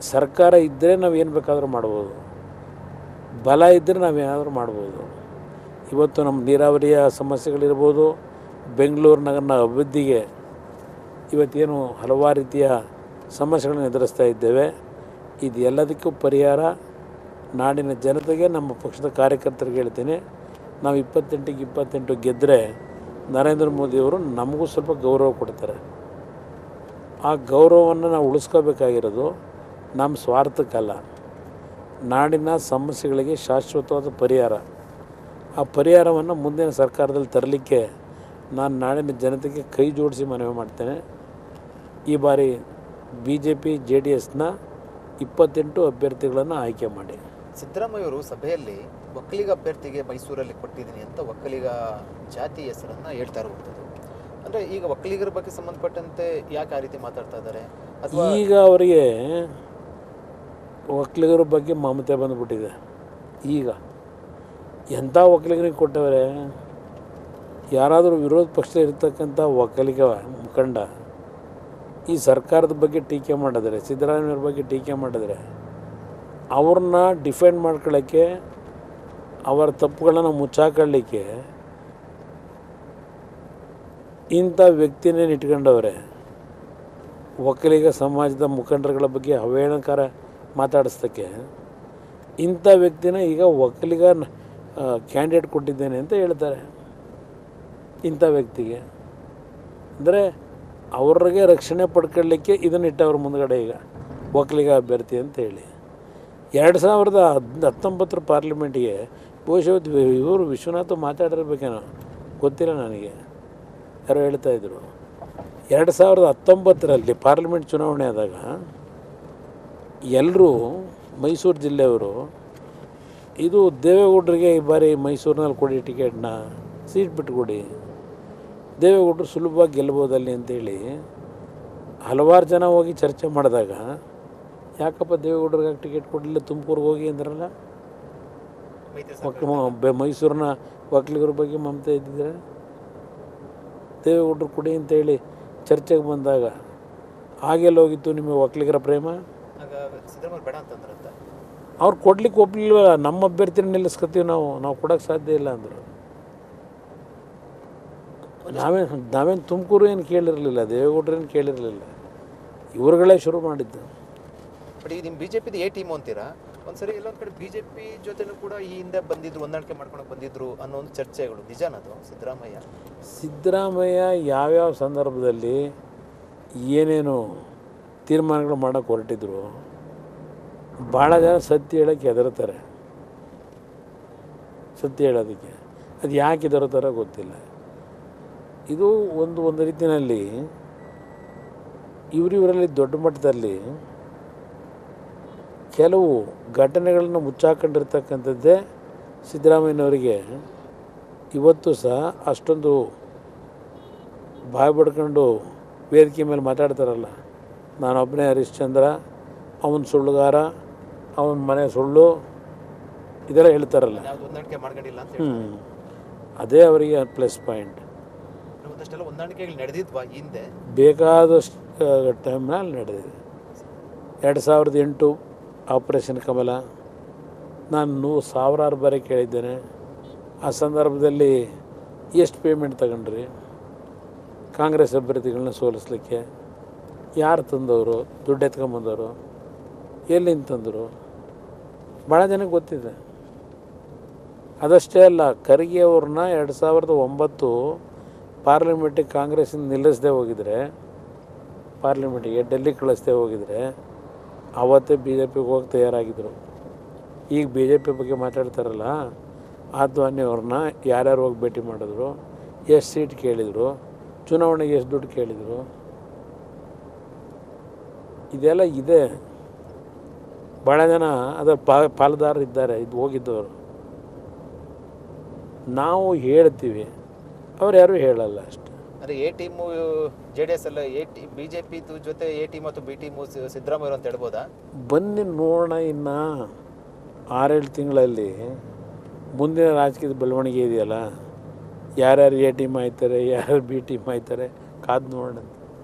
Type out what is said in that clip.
ಸರ್ಕಾರ ಇದ್ದರೆ ನಾವು ಏನು ಬೇಕಾದರೂ ಮಾಡ್ಬೋದು. ಬಲ ಇದ್ದರೆ ನಾವೇನಾದರೂ ಮಾಡ್ಬೋದು. ಇವತ್ತು ನಮ್ಮ ನೀರಾವರಿಯ ಸಮಸ್ಯೆಗಳಿರ್ಬೋದು. ಬೆಂಗಳೂರು ನಗರನ ಅಭಿವೃದ್ಧಿಗೆ ಇವತ್ತೇನು ಹಲವಾರು ರೀತಿಯ ಸಮಸ್ಯೆಗಳನ್ನು ಎದುರಿಸ್ತಾ ಇದ್ದೇವೆ. ಇದು ಎಲ್ಲದಕ್ಕೂ ಪರಿಹಾರ. ನಾಡಿನ ಜನತೆಗೆ, ನಮ್ಮ ಪಕ್ಷದ ಕಾರ್ಯಕರ್ತರಿಗೆ ಹೇಳ್ತೀನಿ. ನಾವು ಇಪ್ಪತ್ತೆಂಟಿಗೆ ಇಪ್ಪತ್ತೆಂಟು ಗೆದ್ದರೆ ನರೇಂದ್ರ ಮೋದಿಯವರು ನಮಗೂ ಸ್ವಲ್ಪ ಗೌರವ ಕೊಡ್ತಾರೆ. ಆ ಗೌರವವನ್ನು ನಾವು ಉಳಿಸ್ಕೋಬೇಕಾಗಿರೋದು ನಮ್ಮ ಸ್ವಾರ್ಥಕ್ಕಲ್ಲ. ನಾಡಿನ ಸಮಸ್ಯೆಗಳಿಗೆ ಶಾಶ್ವತವಾದ ಪರಿಹಾರ. ಆ ಪರಿಹಾರವನ್ನು ಮುಂದಿನ ಸರ್ಕಾರದಲ್ಲಿ ತರಲಿಕ್ಕೆ ನಾನು ನಾಡಿನ ಜನತೆಗೆ ಕೈ ಜೋಡಿಸಿ ಮನವಿ ಮಾಡ್ತೇನೆ. ಈ ಬಾರಿ B J P J D ಎಸ್ನ ಇಪ್ಪತ್ತೆಂಟು ಅಭ್ಯರ್ಥಿಗಳನ್ನು ಆಯ್ಕೆ ಮಾಡಿ. ಸಿದ್ದರಾಮಯ್ಯವರು ಸಭೆಯಲ್ಲಿ ಒಕ್ಕಲಿಗ ಅಭ್ಯರ್ಥಿಗೆ ಮೈಸೂರಲ್ಲಿ ಕೊಟ್ಟಿದ್ದೀನಿ ಅಂತ ಒಕ್ಕಲಿಗ ಜಾತಿ ಹೆಸರನ್ನು ಹೇಳ್ತಾ ಇರುವಂಥದ್ದು. ಅಂದರೆ ಈಗ ಒಕ್ಕಲಿಗರ ಬಗ್ಗೆ ಸಂಬಂಧಪಟ್ಟಂತೆ ಯಾಕೆ ಆ ರೀತಿ ಮಾತಾಡ್ತಾ ಇದ್ದಾರೆ? ಈಗ ಅವರಿಗೆ ಒಕ್ಕಲಿಗರ ಬಗ್ಗೆ ಮಮತೆ ಬಂದುಬಿಟ್ಟಿದೆ. ಈಗ ಎಂಥ ಒಕ್ಕಲಿಗರಿಗೆ ಕೊಟ್ಟವರೇ? ಯಾರಾದರೂ ವಿರೋಧ ಪಕ್ಷ ಇರ್ತಕ್ಕಂಥ ಒಕ್ಕಲಿಗ ಮುಖಂಡ ಈ ಸರ್ಕಾರದ ಬಗ್ಗೆ ಟೀಕೆ ಮಾಡಿದ್ರೆ, ಸಿದ್ದರಾಮಯ್ಯವ್ರ ಬಗ್ಗೆ ಟೀಕೆ ಮಾಡಿದ್ರೆ, ಅವ್ರನ್ನ ಡಿಫೆಂಡ್ ಮಾಡ್ಕೊಳ್ಳೋಕ್ಕೆ, ಅವರ ತಪ್ಪುಗಳನ್ನು ಮುಚ್ಚಾಕೊಳ್ಳಿಕ್ಕೆ ಇಂಥ ವ್ಯಕ್ತಿನೇ ಇಟ್ಕೊಂಡವ್ರೆ. ಒಕ್ಕಲಿಗ ಸಮಾಜದ ಮುಖಂಡರುಗಳ ಬಗ್ಗೆ ಅವೇಳನಕಾರ ಮಾತಾಡಿಸ್ತಕ್ಕೆ ಇಂಥ ವ್ಯಕ್ತಿನ ಈಗ ಒಕ್ಕಲಿಗ ಕ್ಯಾಂಡಿಡೇಟ್ ಕೊಟ್ಟಿದ್ದೇನೆ ಅಂತ ಹೇಳ್ತಾರೆ. ಇಂಥ ವ್ಯಕ್ತಿಗೆ. ಅಂದರೆ ಅವ್ರಿಗೆ ರಕ್ಷಣೆ ಪಡ್ಕೊಳ್ಳಿಕ್ಕೆ ಇದನ್ನ ಇಟ್ಟವ್ರ ಮುಂದ್ಗಡೆ ಈಗ ಒಕ್ಕಲಿಗ ಅಭ್ಯರ್ಥಿ ಅಂತ ಹೇಳಿ. ಎರಡು ಸಾವಿರದ ಹದ್, ಹತ್ತೊಂಬತ್ತರ ಪಾರ್ಲಿಮೆಂಟಿಗೆ ಬಹುಶಃ ಇವರು ವಿಶ್ವನಾಥ್ ಮಾತಾಡಿರ್ಬೇಕೇನೋ? ಗೊತ್ತಿಲ್ಲ ನನಗೆ. ಯಾರೋ ಹೇಳ್ತಾ ಇದ್ರು. ಎರಡು ಸಾವಿರದ ಹತ್ತೊಂಬತ್ತರಲ್ಲಿ ಪಾರ್ಲಿಮೆಂಟ್ ಚುನಾವಣೆ ಆದಾಗ ಎಲ್ಲರೂ ಮೈಸೂರು ಜಿಲ್ಲೆಯವರು ಇದು ದೇವೇಗೌಡರಿಗೆ ಈ ಬಾರಿ ಮೈಸೂರಿನಲ್ಲಿ ಕೊಡಿ ಟಿಕೆಟ್ನ ಸೀಟ್ ಬಿಟ್ಟುಕೊಡಿ ದೇವೇಗೌಡರು ಸುಲಭವಾಗಿ ಗೆಲ್ಬೋದಲ್ಲಿ ಅಂತೇಳಿ ಹಲವಾರು ಜನ ಹೋಗಿ ಚರ್ಚೆ ಮಾಡಿದಾಗ, ಯಾಕಪ್ಪ ದೇವೇಗೌಡರಿಗೆ ಟಿಕೆಟ್ ಕೊಡಲಿಲ್ಲ, ತುಮಕೂರಿಗೆ ಹೋಗಿ ಅಂದ್ರಲ್ಲ? ಮೈಸೂರಿನ ಒಕ್ಕಲಿಗರ ಬಗ್ಗೆ ಮಮತೆ ಇದ್ದಿದ್ರೆ ದೇವೇಗೌಡರು ಕೊಡಿ ಅಂತೇಳಿ ಚರ್ಚೆಗೆ ಬಂದಾಗ, ಹಾಗೆಲ್ಲ ಹೋಗಿತ್ತು ನಿಮಗೆ ಒಕ್ಕಲಿಗರ ಪ್ರೇಮ? ಆಗ ಸಿದ್ದರಾಮಯ್ಯ ಬೇಡ ಅಂತಂದ್ರಂತ. ಅವ್ರು ಕೊಡ್ಲಿಕ್ಕೆ ಒಪ್ಲಿಲ್ವಲ್ಲ ನಮ್ಮ ಅಭ್ಯರ್ಥಿನ ನಿಲ್ಲಿಸ್ಕೊತೀವಿ ನಾವು ನಾವು ಕೊಡೋಕ್ಕೆ ಸಾಧ್ಯ ಇಲ್ಲ ಅಂದರು. ನಾವೇನು ನಾವೇನು ತುಮಕೂರು ಏನು ಕೇಳಿರಲಿಲ್ಲ ದೇವೇಗೌಡರೇನು ಕೇಳಿರಲಿಲ್ಲ ಇವ್ರುಗಳೇ ಶುರು ಮಾಡಿದ್ದು. ಬಟ್ ಈಗ ನಿಮ್ಮ ಬಿ ಜೆ ಪಿದು ಎ ಟೀಮು ಅಂತೀರಾ? ಒಂದ್ಸರಿ ಎಲ್ಲೊಂದು ಕಡೆ ಬಿ ಜೆ ಪಿ ಜೊತೆನೂ ಕೂಡ ಈ ಹಿಂದೆ ಬಂದಿದ್ರು ಹೊಂದಾಣಿಕೆ ಮಾಡ್ಕೊಂಡು ಬಂದಿದ್ರು ಅನ್ನೋ ಒಂದು ಚರ್ಚೆಗಳು ನಿಜಾನದು ಸಿದ್ದರಾಮಯ್ಯ? ಸಿದ್ದರಾಮಯ್ಯ ಯಾವ್ಯಾವ ಸಂದರ್ಭದಲ್ಲಿ ಏನೇನು ತೀರ್ಮಾನಗಳು ಮಾಡೋಕ್ಕೆ ಹೊರಟಿದ್ರು ಭಾಳ ಜನ ಸತ್ಯ ಹೇಳೋಕ್ಕೆ ಹೆದರ್ತಾರೆ. ಸತ್ಯ ಹೇಳೋದಕ್ಕೆ. ಅದು ಯಾಕೆ ಹೆದರ್ತಾರೋ ಗೊತ್ತಿಲ್ಲ. ಇದು ಒಂದು ಒಂದು ರೀತಿಯಲ್ಲಿ ಇವರಿವರಲ್ಲಿ ದೊಡ್ಡ ಮಟ್ಟದಲ್ಲಿ ಕೆಲವು ಘಟನೆಗಳನ್ನು ಮುಚ್ಚಾಕೊಂಡಿರ್ತಕ್ಕಂಥದ್ದೇ ಸಿದ್ದರಾಮಯ್ಯನವರಿಗೆ ಇವತ್ತು ಸಹ ಅಷ್ಟೊಂದು ಬಾಯಿ ವೇದಿಕೆ ಮೇಲೆ ಮಾತಾಡ್ತಾರಲ್ಲ. ನಾನೊಬ್ಬನೇ ಹರಿಶ್ಚಂದ್ರ ಅವನ ಸುಳ್ಳುಗಾರ ಅವನ ಮನೆ ಸುಳ್ಳು ಇದೆಲ್ಲ ಹೇಳ್ತಾರಲ್ಲ. ಹ್ಞೂ ಅದೇ ಅವರಿಗೆ ಪ್ಲಸ್ ಪಾಯಿಂಟ್ ಬೇಕಾದಷ್ಟು ಟೈಮ್ನಲ್ಲಿ ನಡೆದಿದೆ. ಎರಡು ಸಾವಿರದ ಎಂಟು ಆಪರೇಷನ್ ಕಮಲ. ನಾನು ನೂರು ಸಾವಿರಾರು ಬಾರಿ ಕೇಳಿದ್ದೇನೆ. ಆ ಸಂದರ್ಭದಲ್ಲಿ ಎಷ್ಟು ಪೇಮೆಂಟ್ ತಗೊಂಡ್ರಿ? ಕಾಂಗ್ರೆಸ್ ಅಭ್ಯರ್ಥಿಗಳನ್ನ ಸೋಲಿಸ್ಲಿಕ್ಕೆ. ಯಾರು ತಂದವರು? ದುಡ್ಡು ಎತ್ಕೊಂಬಂದವರು ಎಲ್ಲಿಂದ ತಂದರು? ಭಾಳ ಜನಕ್ಕೆ ಗೊತ್ತಿದೆ. ಅದಷ್ಟೇ ಅಲ್ಲ, ಖರ್ಗೆ ಅವ್ರನ್ನ ಎರಡು ಸಾವಿರದ ಒಂಬತ್ತು ಪಾರ್ಲಿಮೆಂಟಿಗೆ ಕಾಂಗ್ರೆಸ್ಸಿಂದ ನಿಲ್ಲಿಸದೆ ಹೋಗಿದ್ರೆ, ಪಾರ್ಲಿಮೆಂಟಿಗೆ ಡೆಲ್ಲಿ ಕಳಿಸ್ದೆ ಹೋಗಿದ್ರೆ, ಅವತ್ತೇ ಬಿ ಜೆ ಪಿಗೆ ಹೋಗಿ ತಯಾರಾಗಿದ್ದರು ಈಗ ಬಿ ಜೆ ಪಿ ಬಗ್ಗೆ ಮಾತಾಡ್ತಾರಲ್ಲ, ಆದ್ವಾನಿ ಅವ್ರನ್ನ ಯಾರ್ಯಾರು ಹೋಗಿ ಭೇಟಿ ಮಾಡಿದ್ರು? ಎಷ್ಟು ಸೀಟ್ ಕೇಳಿದರು? ಚುನಾವಣೆಗೆ ಎಷ್ಟು ದುಡ್ಡು ಕೇಳಿದರು? ಇದೆಲ್ಲ ಇದೆ. ಭಾಳ ಜನ ಅದರ ಪಾ ಪಾಲುದಾರರು ಇದ್ದಾರೆ ಇದು ಹೋಗಿದ್ದವರು. ನಾವು ಹೇಳ್ತೀವಿ. ಅವ್ರು ಯಾರು ಹೇಳಲ್ಲ ಅಷ್ಟೆ. ಅಂದ್ರೆ A team J D S ಎಲ್ಲ A team B J P ಜೊತೆ ಎ ಟಿ ಮತ್ತು ಬಿ ಟೀಮು ಸಿದ್ದರಾಮಯ್ಯ ಅಂತ ಹೇಳ್ಬೋದಾ? ಬನ್ನಿ ನೋಡೋಣ ಇನ್ನು ಆರೇಳು ತಿಂಗಳಲ್ಲಿ ಮುಂದಿನ ರಾಜಕೀಯದ ಬೆಳವಣಿಗೆ ಇದೆಯಲ್ಲ? ಯಾರ್ಯಾರು ಎ ಟೀಮ್ ಆಯ್ತಾರೆ ಯಾರ್ಯಾರು ಬಿ ಟೀಮ್ ಆಯ್ತಾರೆ ಕಾದು ನೋಡೋಣ